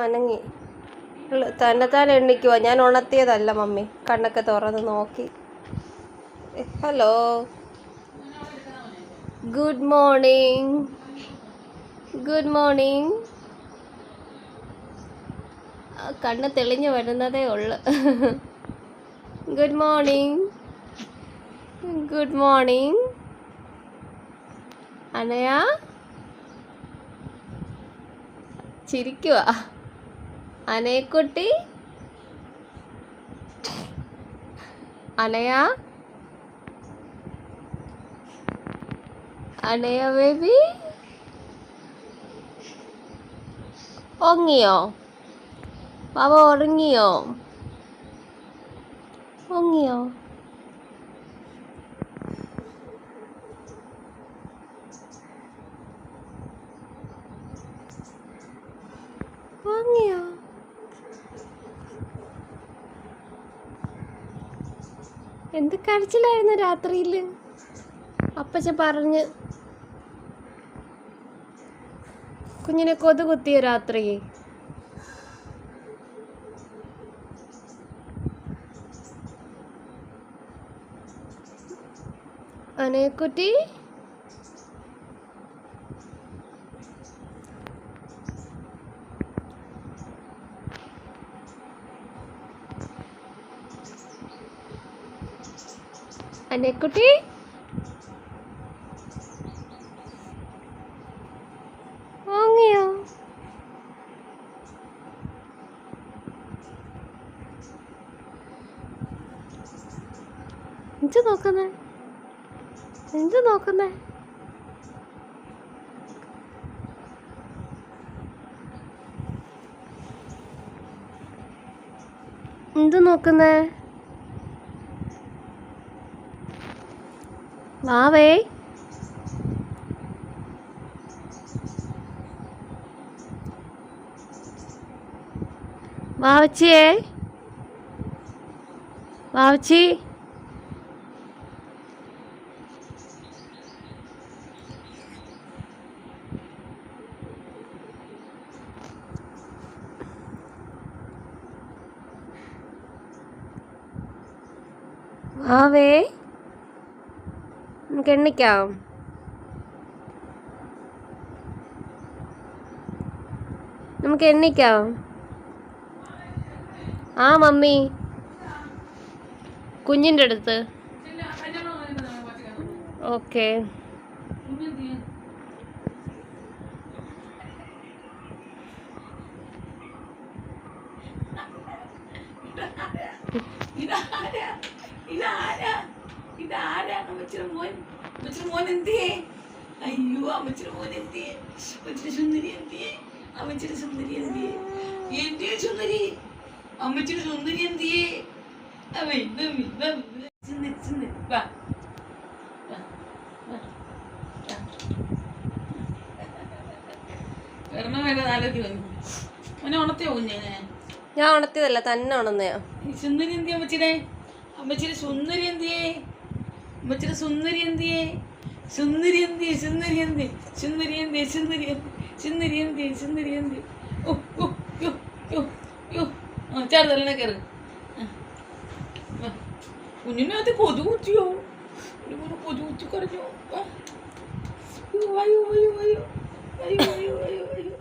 അനങ്ങി. തന്നെത്താൻ എണ്ണിക്കുവാ. ഞാൻ ഉണർത്തിയതല്ല മമ്മി. കണ്ണൊക്കെ തുറന്ന് നോക്കി. Hello. Good morning. Good morning. കണ്ണ് തെളിഞ്ഞു വരുന്നതേ ഉള്ളു. Good morning. Good morning. Anaya? ചിരിക്കുക അനയക്കുട്ടി അനയ അനയ ബേബി ഉറങ്ങിയോ ബാബ ഉറങ്ങിയോ ഉറങ്ങിയോ ഉറങ്ങിയോ എന്ത് കരച്ചിലായിരുന്നു രാത്രിയിൽ അപ്പച്ച പറഞ്ഞ് കുഞ്ഞിനെ കൊതു കുത്തിയോ രാത്രി? അനയക്കുട്ടി അനയക്കുട്ടി വാങ്ങിയോ എന്ത് നോക്കുന്നേ? എന്ത് നോക്കുന്നേ? എന്ത് നോക്കുന്നേ? மாவே மாவச்சியே மாவச்சி மாவே നമുക്ക് എണ്ണിക്കാം. നമുക്ക് എണ്ണിക്കാം. ആ മമ്മി. കുഞ്ഞിന്റെ അടുത്ത്. ഓക്കെ. ഇതാരാ? ഇതാരാ? അമ്മച്ചിയുടെ മോൻ അമ്മച്ചിയുടെ മോൻ എന്തിയേ? അയ്യോ അമ്മച്ചിയുടെ മോൻ എന്തിയേ? അമ്മച്ചിയുടെ സുന്ദരി എന്തിയേ? അമ്മച്ചിയുടെ സുന്ദരി എന്തിയേ? എന്തിയേ സുന്ദരി? അമ്മച്ചിയുടെ സുന്ദരി എന്തിയേ? ഞാൻ ഉണത്തിയതല്ല തന്നെ ഉണന്നയാ സുന്ദരി എന്തിയാ അമ്മച്ചിടെ അമ്മച്ചിടെ സുന്ദരി എന്തിയേ? മറ്റൊരു സുന്ദരി എന്തിയെ? സുന്ദരി എന്തി സുന്ദരി എന്തി സുന്ദരി എന്തി സുന്ദരി സുന്ദരി എന്തി സുന്ദരി എന്തി ഓ ഓ ആ കുഞ്ഞിനകത്ത് കൊതു കുത്തിയോ? കുഞ്ഞിന് കൊതു കുത്തി കുറഞ്ഞോ അയ്യോ അയ്യോ അയ്യോ. അയ്യോ അയ്യോ അയ്യോ അയ്യോ.